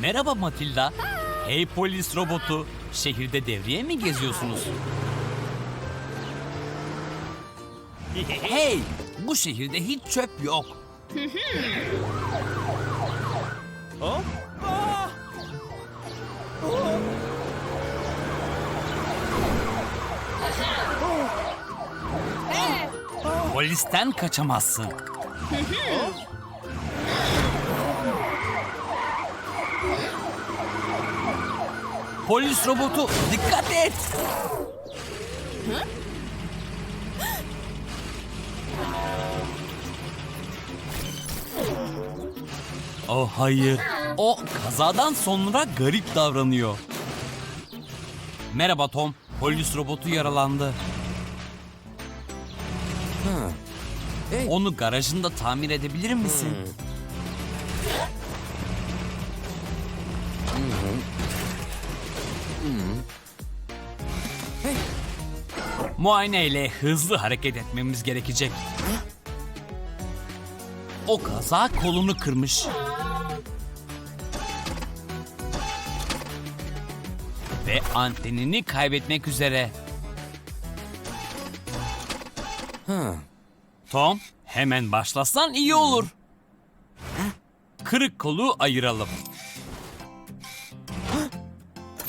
Merhaba Matilda. Hey polis robotu. Şehirde devriye mi geziyorsunuz? hey! Bu şehirde hiç çöp yok. Polisten kaçamazsın. Polis robotu dikkat et. Oh hayır. O kazadan sonra garip davranıyor. Merhaba Tom. Polis robotu yaralandı. Onu garajında tamir edebilir misin? Muayene ile hızlı hareket etmemiz gerekecek. O kaza kolunu kırmış. Ve antenini kaybetmek üzere. Tom, hemen başlasan iyi olur. Kırık kolu ayıralım.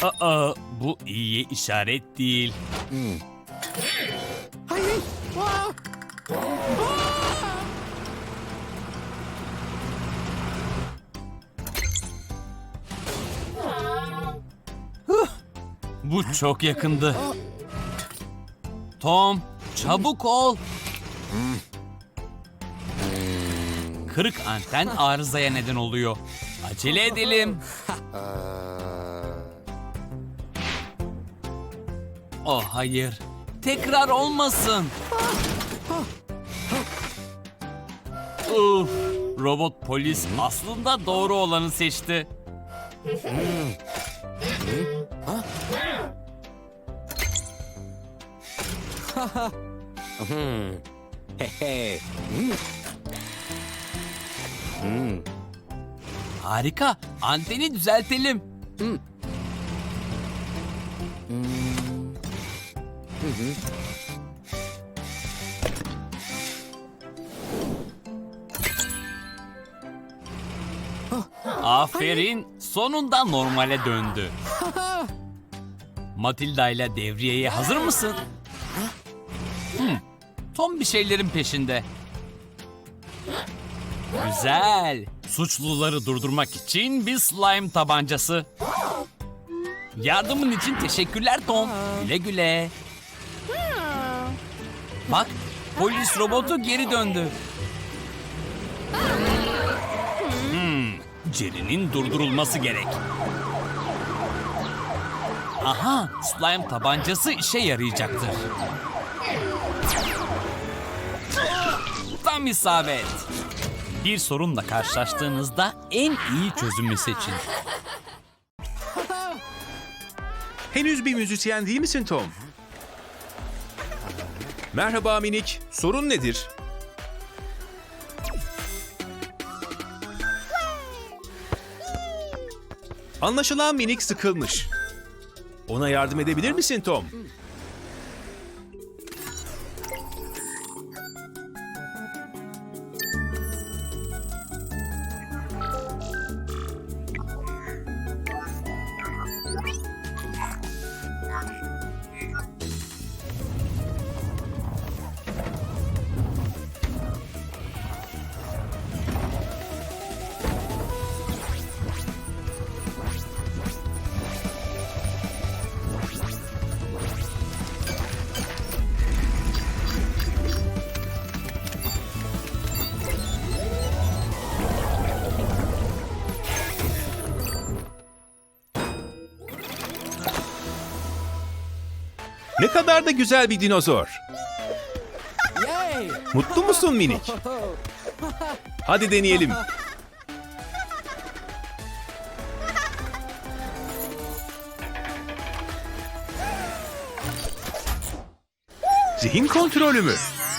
Aa, bu iyi işaret değil. Hayır. Aa! Bu çok yakındı. Tom, çabuk ol. Kırık anten arızaya neden oluyor. Acele edelim. Oh hayır. Tekrar olmasın. Uf, robot polis aslında doğru olanı seçti. Harika. Anteni düzeltelim. Aferin. Sonunda normale döndü. Matilda ile devriyeye hazır mısın? Hmm, Tom bir şeylerin peşinde. Güzel. Suçluları durdurmak için bir slime tabancası. Yardımın için teşekkürler Tom. Güle güle. Bak, polis robotu geri döndü. Hmm, Jerry'nin durdurulması gerek. Aha, slime tabancası işe yarayacaktır. Tam isabet. Bir sorunla karşılaştığınızda en iyi çözümü seçin. Henüz bir müzisyen değil misin Tom? Merhaba minik. Sorun nedir? Anlaşılan minik sıkılmış. Ona yardım edebilir misin Tom? Ne kadar da güzel bir dinozor. Mutlu musun minik? Hadi deneyelim. Zihin kontrolü mü?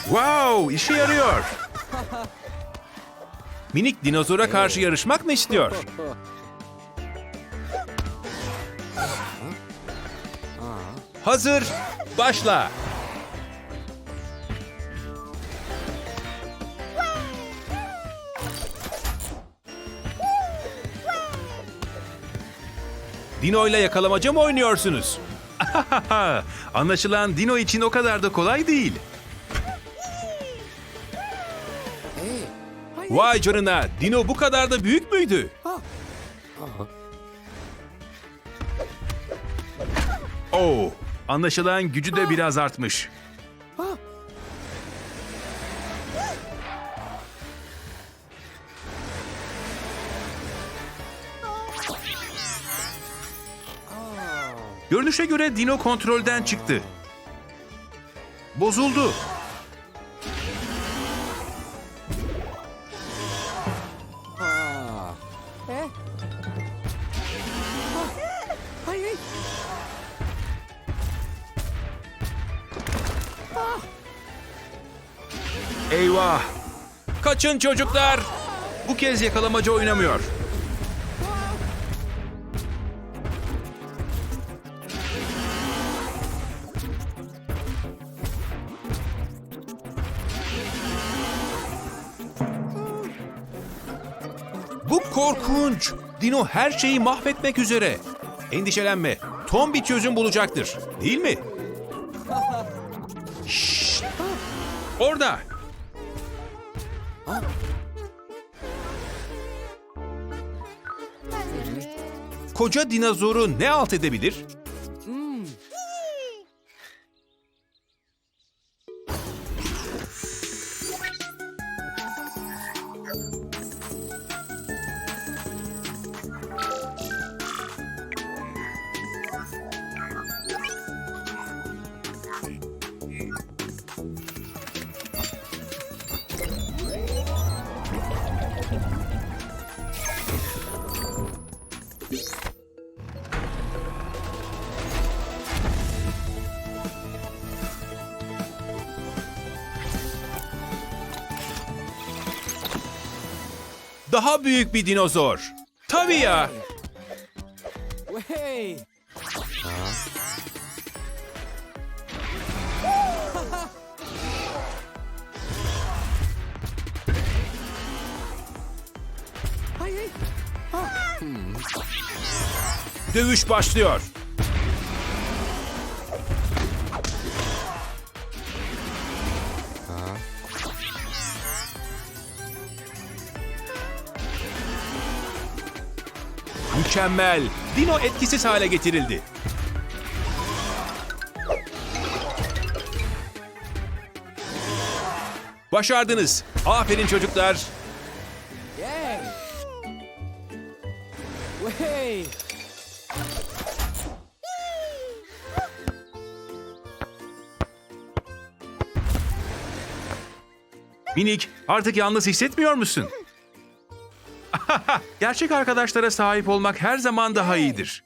Wow, işe yarıyor. Minik dinozora karşı yarışmak mı istiyor? Hazır. Başla. Dino ile yakalamaca mı oynuyorsunuz? Anlaşılan Dino için o kadar da kolay değil. Vay canına, Dino bu kadar da büyük müydü? Oo, anlaşılan gücü de biraz artmış. Görünüşe göre Dino kontrolden çıktı. Bozuldu. Eyvah! Kaçın çocuklar! Bu kez yakalamaca oynamıyor. Bu korkunç. Dino her şeyi mahvetmek üzere. Endişelenme. Tom bir çözüm bulacaktır. Değil mi? Şşt! Orada. Koca dinozoru ne alt edebilir? Daha büyük bir dinozor. Tabii ya. Dövüş başlıyor. Mükemmel. Dino etkisiz hale getirildi. Başardınız. Aferin çocuklar. Minik, artık yalnız hissetmiyor musun? Gerçek arkadaşlara sahip olmak her zaman daha iyidir.